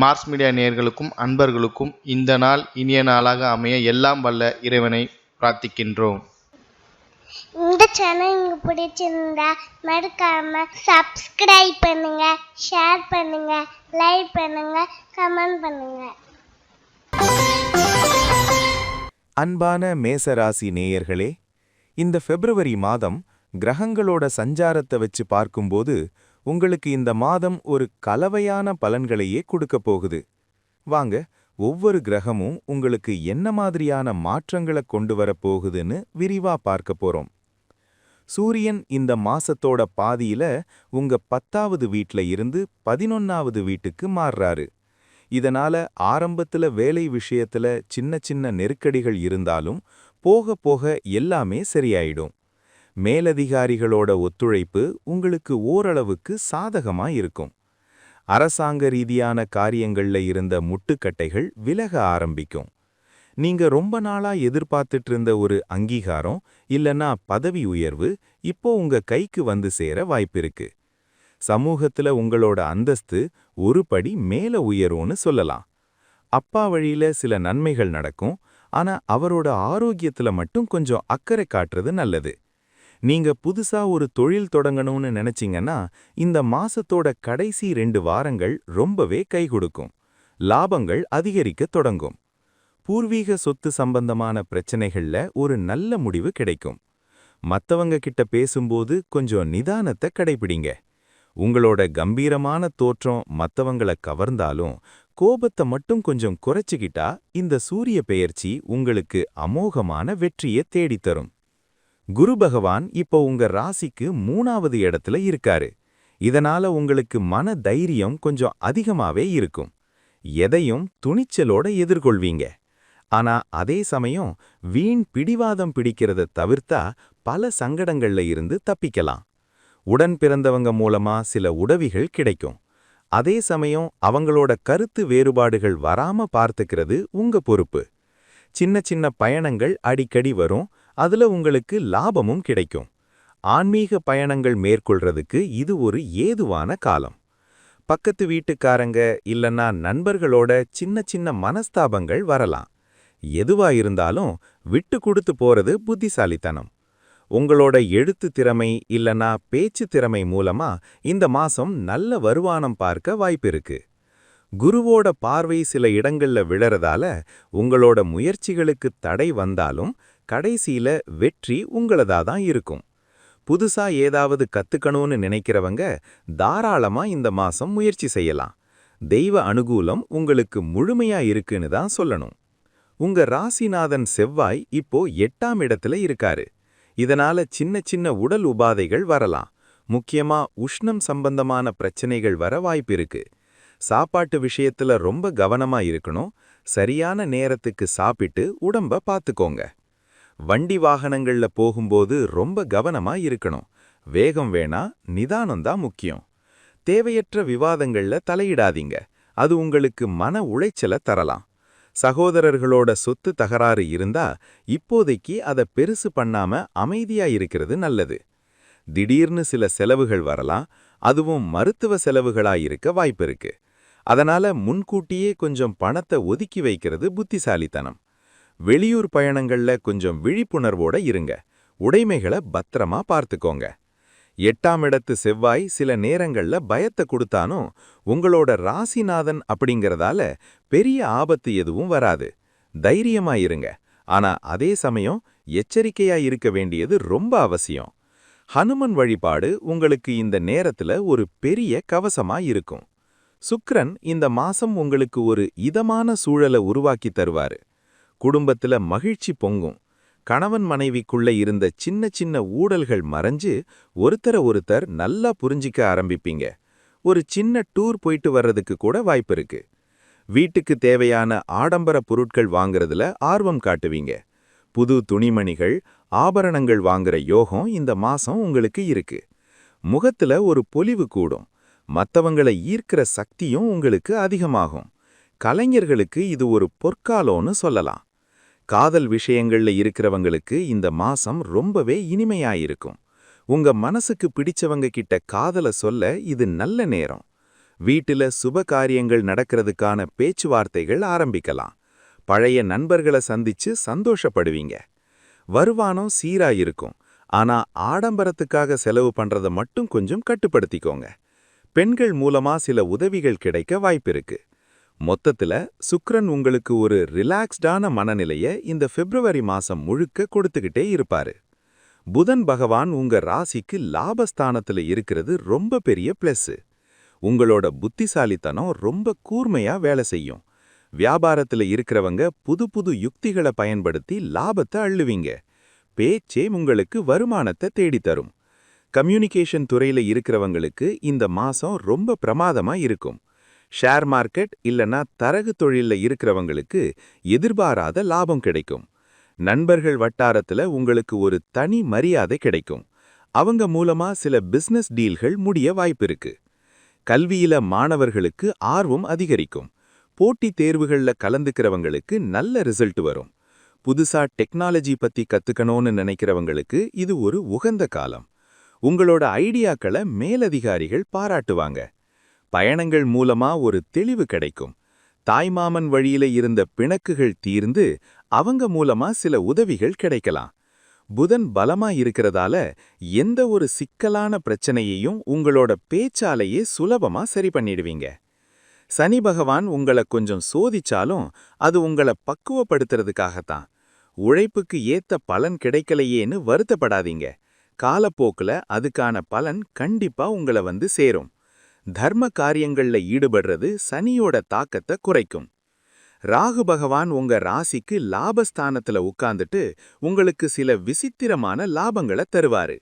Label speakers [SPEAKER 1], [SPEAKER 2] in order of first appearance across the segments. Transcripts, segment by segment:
[SPEAKER 1] Mars media நேயர்களுக்கும் அன்பர்களுக்கும் இந்த நாள் இனிய நாளாக அமைய எல்லாம் வல்ல இறைவனை பிரார்த்திக்கின்றோம்.
[SPEAKER 2] இந்த சேனல் உங்களுக்கு பிடிச்சிருந்தா மறக்காம சப்ஸ்கிரைப் பண்ணுங்க ஷேர் பண்ணுங்க லைக் பண்ணுங்க கமெண்ட் பண்ணுங்க.
[SPEAKER 3] அன்பான மேசராசி நேயர்களே இந்த பிப்ரவரி மாதம் கிரகங்களோட சஞ்சாரத்தை வச்சு பார்க்கும்போது உங்களுக்கு இந்த மாதம் ஒரு கலவையான பலன்களையே கொடுக்கப் போகுது. வாங்க ஒவ்வொரு கிரகமும் உங்களுக்கு என்ன மாதிரியான மாற்றங்களை கொண்டு வரப்போகுதுன்னு விரிவா பார்க்க போறோம். சூரியன் இந்த மாசத்தோட பாதியில உங்க பத்தாவது வீட்ல இருந்து பதினொன்னாவது வீட்டுக்கு மாறுறாரு. இதனால ஆரம்பத்துல வேலை விஷயத்துல சின்ன சின்ன நெருக்கடிகள் இருந்தாலும் போக போக எல்லாமே சரியாயிடும். மேலதிகாரிகளோட ஒத்துழைப்பு உங்களுக்கு ஓரளவுக்கு சாதகமா இருக்கும் அரசாங்க ரீதியான காரியங்கள்ல இருந்த முட்டுக்கட்டைகள் விலக ஆரம்பிக்கும். நீங்க ரொம்ப நாளா எதிர்பார்த்துட்டு இருந்த ஒரு அங்கீகாரம் இல்லனா பதவி உயர்வு இப்போ உங்க கைக்கு வந்து சேர வாய்ப்பிருக்கு. சமூகத்துல உங்களோட அந்தஸ்து ஒரு படி மேல உயரும்னு சொல்லலாம். அப்பா வழியில சில நன்மைகள் நடக்கும் ஆனா அவரோட ஆரோக்கியத்துல மட்டும் கொஞ்சம் அக்கறை காட்டுறது நல்லது. நீங்க புதுசா ஒரு தொழில் தொடங்கணும்னு நினைச்சீங்கன்னா இந்த மாசத்தோட கடைசி ரெண்டு வாரங்கள் ரொம்பவே கை கொடுக்கும். லாபங்கள் அதிகரிக்க தொடங்கும். பூர்வீக சொத்து சம்பந்தமான பிரச்சனைகள்ல ஒரு நல்ல முடிவு கிடைக்கும். மத்தவங்க கிட்ட பேசும்போது கொஞ்சம் நிதானத்தை கடைபிடிங்க. உங்களோட கம்பீரமான தோற்றம் மத்தவங்கள கவர்ந்தாலும் கோபத்தை மட்டும் கொஞ்சம் குறைச்சிக்கிட்டா இந்த சூரிய பெயர்ச்சி உங்களுக்கு அமோகமான வெற்றியை தேடித்தரும் குரு பகவான் இப்போ உங்க ராசிக்கு மூணாவது இடத்துல இருக்காரு. இதனால உங்களுக்கு மன தைரியம் கொஞ்சம் அதிகமாவே இருக்கும். எதையும் துணிச்சலோட எதிர்கொள்வீங்க. ஆனா அதே சமயம் வீண் பிடிவாதம் பிடிக்கிறத தவிர்த்தா பல சங்கடங்கள்ல இருந்து தப்பிக்கலாம். உடன் பிறந்தவங்க மூலமா சில உதவிகள் கிடைக்கும். அதே சமயம் அவங்களோட கருத்து வேறுபாடுகள் வராம பார்த்துக்கிறது உங்க பொறுப்பு. சின்ன சின்ன பயணங்கள் அடிக்கடி வரும். அதுல உங்களுக்கு லாபமும் கிடைக்கும். ஆன்மீக பயணங்கள் மேற்கொள்றதுக்கு இது ஒரு ஏதுவான காலம். பக்கத்து வீட்டுக்காரங்க இல்லனா நண்பர்களோட சின்ன சின்ன மனஸ்தாபங்கள் வரலாம். எதுவா இருந்தாலும் விட்டு கொடுத்து போறது புத்திசாலித்தனம். உங்களோட எழுத்து திறமை இல்லனா பேச்சு திறமை மூலமா இந்த மாசம் நல்ல வருமானம் பார்க்க வாய்ப்பிருக்கு குருவோட பார்வை சில இடங்கள்ல விழறதால உங்களோட முயற்சிகளுக்கு தடை வந்தாலும் கடைசியில வெற்றி உங்களதா தான் இருக்கும். புதுசா ஏதாவது கத்துக்கணும்னு நினைக்கிறவங்க தாராளமா இந்த மாசம் முயற்சி செய்யலாம். தெய்வ அனுகூலம் உங்களுக்கு முழுமையா இருக்குன்னு தான் சொல்லணும். உங்க ராசிநாதன் செவ்வாய் இப்போ எட்டாம் இடத்துல இருக்காரு. இதனால சின்ன சின்ன உடல் உபாதைகள் வரலாம். முக்கியமா உஷ்ணம் சம்பந்தமான பிரச்சனைகள் வர வாய்ப்பிருக்கு சாப்பாட்டு விஷயத்துல ரொம்ப கவனமா இருக்கணும். சரியான நேரத்துக்கு சாப்பிட்டு உடம்ப பாத்துக்கோங்க. வண்டி வாகனங்கள்ல போகும்போது ரொம்ப கவனமா இருக்கணும். வேகம் வேணா நிதானம்தான் முக்கியம். தேவையற்ற விவாதங்கள்ல தலையிடாதீங்க. அது உங்களுக்கு மன உளைச்சல தரலாம். சகோதரர்களோட சொத்து தகராறு இருந்தா இப்போதைக்கு அதை பெருசு பண்ணாம அமைதியா இருக்கிறது நல்லது. திடீர்னு சில செலவுகள் வரலாம். அதுவும் மருத்துவ செலவுகளா இருக்க வாய்ப்பிருக்கு அதனால முன்கூட்டியே கொஞ்சம் பணத்தை ஒதுக்கி வைக்கிறது புத்திசாலித்தனம். வெளியூர் பயணங்கள்ல கொஞ்சம் விழிப்புணர்வோட இருங்க. உடைமைகளை பத்திரமா பார்த்துக்கோங்க. எட்டாம் இடத்து செவ்வாய் சில நேரங்கள்ல பயத்தை கொடுத்தானும் உங்களோட ராசிநாதன் அப்படிங்கறதால பெரிய ஆபத்து எதுவும் வராது. தைரியமா இருங்க. ஆனா அதே சமயம் எச்சரிக்கையா இருக்க வேண்டியது ரொம்ப அவசியம். ஹனுமன் வழிபாடு உங்களுக்கு இந்த நேரத்துல ஒரு பெரிய கவசமா இருக்கும். சுக்ரன் இந்த மாசம் உங்களுக்கு ஒரு இதமான சூழலை உருவாக்கி தருவாரு. குடும்பத்துல மகிழ்ச்சி பொங்கும். கணவன் மனைவிக்குள்ள இருந்த சின்ன சின்ன ஊடல்கள் மறைஞ்சு ஒருத்தர ஒருத்தர் நல்லா புரிஞ்சிக்க ஆரம்பிப்பீங்க. ஒரு சின்ன டூர் போயிட்டு வர்றதுக்கு கூட வாய்ப்பு இருக்கு. வீட்டுக்கு தேவையான ஆடம்பர பொருட்கள் வாங்குறதுல ஆர்வம் காட்டுவீங்க. புது துணிமணிகள் ஆபரணங்கள் வாங்குற யோகம் இந்த மாசம் உங்களுக்கு இருக்கு. முகத்துல ஒரு பொலிவு கூடும். மற்றவங்களை ஈர்க்கிற சக்தியும் உங்களுக்கு அதிகமாகும். கலைஞர்களுக்கு இது ஒரு பொற்காலோன்னு சொல்லலாம். காதல் விஷயங்கள்ல இருக்கிறவங்களுக்கு இந்த மாசம் ரொம்பவே இனிமையாயிருக்கும். உங்க மனசுக்கு பிடிச்சவங்க கிட்ட காதல சொல்ல இது நல்ல நேரம். வீட்டில சுப காரியங்கள் நடக்கிறதுக்கான பேச்சுவார்த்தைகள் ஆரம்பிக்கலாம். பழைய நண்பர்களை சந்திச்சு சந்தோஷப்படுவீங்க. வருமானம் சீரா இருக்கும் ஆனா ஆடம்பரத்துக்காக செலவு பண்றத மட்டும் கொஞ்சம் கட்டுப்படுத்திக்கோங்க. பெண்கள் மூலமா சில உதவிகள் கிடைக்க வாய்ப்பிருக்கு. மொத்தத்துல சுக்ரன் உங்களுக்கு ஒரு ரிலாக்ஸ்டான மனநிலைய இந்த பிப்ரவரி மாசம் முழுக்க கொடுத்துக்கிட்டே இருப்பாரு. புதன் பகவான் உங்க ராசிக்கு லாபஸ்தானத்துல இருக்கிறது ரொம்ப பெரிய பிளஸ் உங்களோட புத்திசாலித்தனம் ரொம்ப கூர்மையா வேலை செய்யும். வியாபாரத்துல இருக்கிறவங்க புது புது யுக்திகளை பயன்படுத்தி லாபத்தை அள்ளுவீங்க. பேச்சே உங்களுக்கு வருமானத்தை தேடித் தரும் கம்யூனிகேஷன் துறையில இருக்கிறவங்களுக்கு இந்த மாசம் ரொம்ப பிரமாதமா இருக்கும். ஷேர் மார்க்கெட் இல்லனா தரகு தொழிலில் இருக்கிறவங்களுக்கு எதிர்பாராத லாபம் கிடைக்கும். நண்பர்கள் வட்டாரத்துல உங்களுக்கு ஒரு தனி மரியாதை கிடைக்கும். அவங்க மூலமா சில பிசினஸ் டீல்கள் முடிய வாய்ப்பிருக்கு கல்வியில மாணவர்களுக்கு ஆர்வம் அதிகரிக்கும். போட்டித் தேர்வுகள்ல கலந்துக்கிறவங்களுக்கு நல்ல ரிசல்ட் வரும். புதுசா டெக்னாலஜி பத்தி கத்துக்கணும்னு நினைக்கிறவங்களுக்கு இது ஒரு உகந்த காலம். உங்களோட ஐடியாக்களை மேலதிகாரிகள் பாராட்டுவாங்க. பயணங்கள் மூலமா ஒரு தெளிவு கிடைக்கும். தாய்மாமன் வழியில இருந்த பிணக்குகள் தீர்ந்து அவங்க மூலமா சில உதவிகள் கிடைக்கலாம். புதன் பலமா இருக்கிறதால எந்த ஒரு சிக்கலான பிரச்சனையையும் உங்களோட பேச்சாலேயே சுலபமா சரி பண்ணிடுவீங்க. சனி பகவான் உங்கள கொஞ்சம் சோதிச்சாலும் அது உங்கள பக்குவப்படுத்துறதுக்காகத்தான். உழைப்புக்கு ஏத்த பலன் கிடைக்கலையேன்னு வருத்தப்படாதீங்க. காலப்போக்குல அதுக்கான பலன் கண்டிப்பா உங்கள வந்து சேரும். தர்ம காரியங்கள்ல ஈடுபடுறது சனியோட தாக்கத்தை குறைக்கும். ராகு பகவான் உங்க ராசிக்கு லாபஸ்தானத்துல உட்கார்ந்துட்டு உங்களுக்கு சில விசித்திரமான லாபங்களை தருவாரு.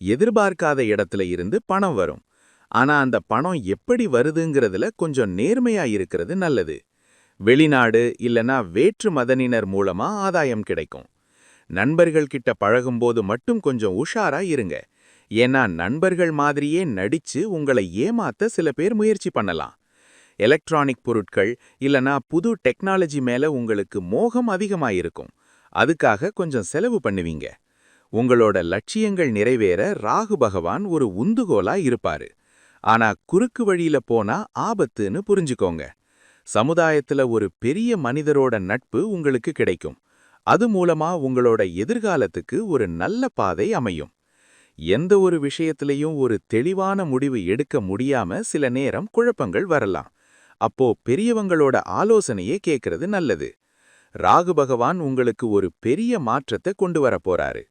[SPEAKER 3] எதிர்பார்க்காத இடத்துல இருந்து பணம் வரும். ஆனா அந்த பணம் எப்படி வருதுங்கிறதுல கொஞ்சம் நேர்மையா இருக்கிறது நல்லது. வெளிநாடு இல்லனா வேற்று மதனினர் மூலமா ஆதாயம் கிடைக்கும். நண்பர்கள் கிட்ட பழகும்போது மட்டும் கொஞ்சம் உஷாரா இருங்க. ஏன்னா நண்பர்கள் மாதிரியே நடிச்சு உங்களை ஏமாத்த சில பேர் முயற்சி பண்ணலாம். எலக்ட்ரானிக் பொருட்கள் இல்லனா புது டெக்னாலஜி மேல உங்களுக்கு மோகம் அதிகமாயிருக்கும். அதுக்காக கொஞ்சம் செலவு பண்ணுவீங்க. உங்களோட லட்சியங்கள் நிறைவேற ராகு பகவான் ஒரு உந்துகோலா இருப்பாரு. ஆனா குறுக்கு வழியில போனா ஆபத்துன்னு புரிஞ்சுக்கோங்க. சமுதாயத்துல ஒரு பெரிய மனிதரோட நட்பு உங்களுக்கு கிடைக்கும். அது மூலமா உங்களோட எதிர்காலத்துக்கு ஒரு நல்ல பாதை அமையும். எந்த ஒரு விஷயத்திலையும் ஒரு தெளிவான முடிவு எடுக்க முடியாம சில நேரம் குழப்பங்கள் வரலாம். அப்போ பெரியவங்களோட ஆலோசனையே கேட்கறது நல்லது. ராகு பகவான் உங்களுக்கு ஒரு பெரிய மாற்றத்தை கொண்டு வர போறாரு.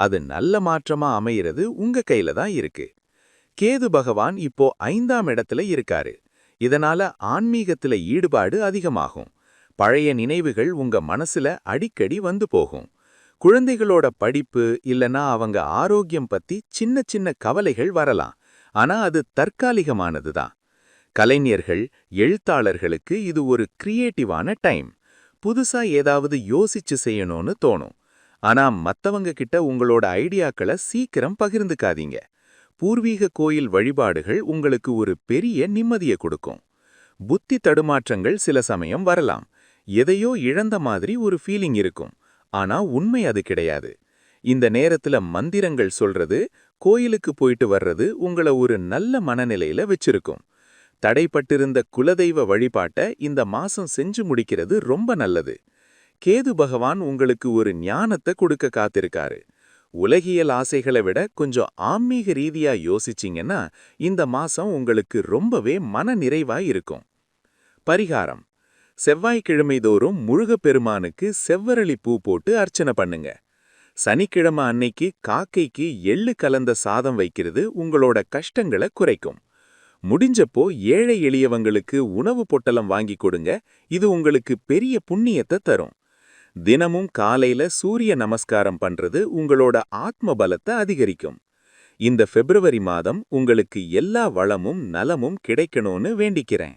[SPEAKER 3] அது நல்ல மாற்றமா அமையிறது உங்க கையில தான் இருக்கு. கேது பகவான் இப்போ ஐந்தாம் இடத்துல இருக்காரு. இதனால ஆன்மீகத்துல ஈடுபாடு அதிகமாகும். பழைய நினைவுகள் உங்க மனசுல அடிக்கடி வந்து போகும். குழந்தைகளோட படிப்பு இல்லனா அவங்க ஆரோக்கியம் பத்தி சின்ன சின்ன கவலைகள் வரலாம். ஆனா அது தற்காலிகமானது தான். கலைஞர்கள் எழுத்தாளர்களுக்கு இது ஒரு கிரியேட்டிவான டைம் புதுசா ஏதாவது யோசிச்சு செய்யணும்னு தோணும். ஆனா மத்தவங்க கிட்ட உங்களோட ஐடியாக்களை சீக்கிரம் பகிர்ந்துக்காதீங்க. பூர்வீக கோயில் வழிபாடுகள் உங்களுக்கு ஒரு பெரிய நிம்மதியை கொடுக்கும். புத்தி தடுமாற்றங்கள் சில சமயம் வரலாம். எதையோ இழந்த மாதிரி ஒரு ஃபீலிங் இருக்கும். ஆனா உண்மை அது கிடையாது. இந்த நேரத்துல மந்திரங்கள் சொல்றது கோயிலுக்கு போயிட்டு வர்றது உங்கள ஒரு நல்ல மனநிலையில வச்சிருக்கும். தடைப்பட்டிருந்த குலதெய்வ வழிபாட்ட இந்த மாசம் செஞ்சு முடிக்கிறது ரொம்ப நல்லது. கேது பகவான் உங்களுக்கு ஒரு ஞானத்தை கொடுக்க காத்திருக்காரு. உலகியல் ஆசைகளை விட கொஞ்சம் ஆன்மீக ரீதியா யோசிச்சீங்கன்னா இந்த மாசம் உங்களுக்கு ரொம்பவே மன நிறைவா இருக்கும். பரிகாரம். செவ்வாய்க்கிழமை தோறும் முருகப்பெருமானுக்கு செவ்வரளி பூ போட்டு அர்ச்சனை பண்ணுங்க. சனிக்கிழமை அன்னைக்கு காக்கைக்கு எள்ளு கலந்த சாதம் வைக்கிறது உங்களோட கஷ்டங்களை குறைக்கும். முடிஞ்சப்போ ஏழை எளியவங்களுக்கு உணவு பொட்டலம் வாங்கி கொடுங்க இது உங்களுக்கு பெரிய புண்ணியத்தை தரும். தினமும் காலையில சூரிய நமஸ்காரம் பண்றது உங்களோட ஆத்ம பலத்தை அதிகரிக்கும். இந்த பிப்ரவரி மாதம் உங்களுக்கு எல்லா வளமும் நலமும் கிடைக்கணும்னு வேண்டிக்கிறேன்.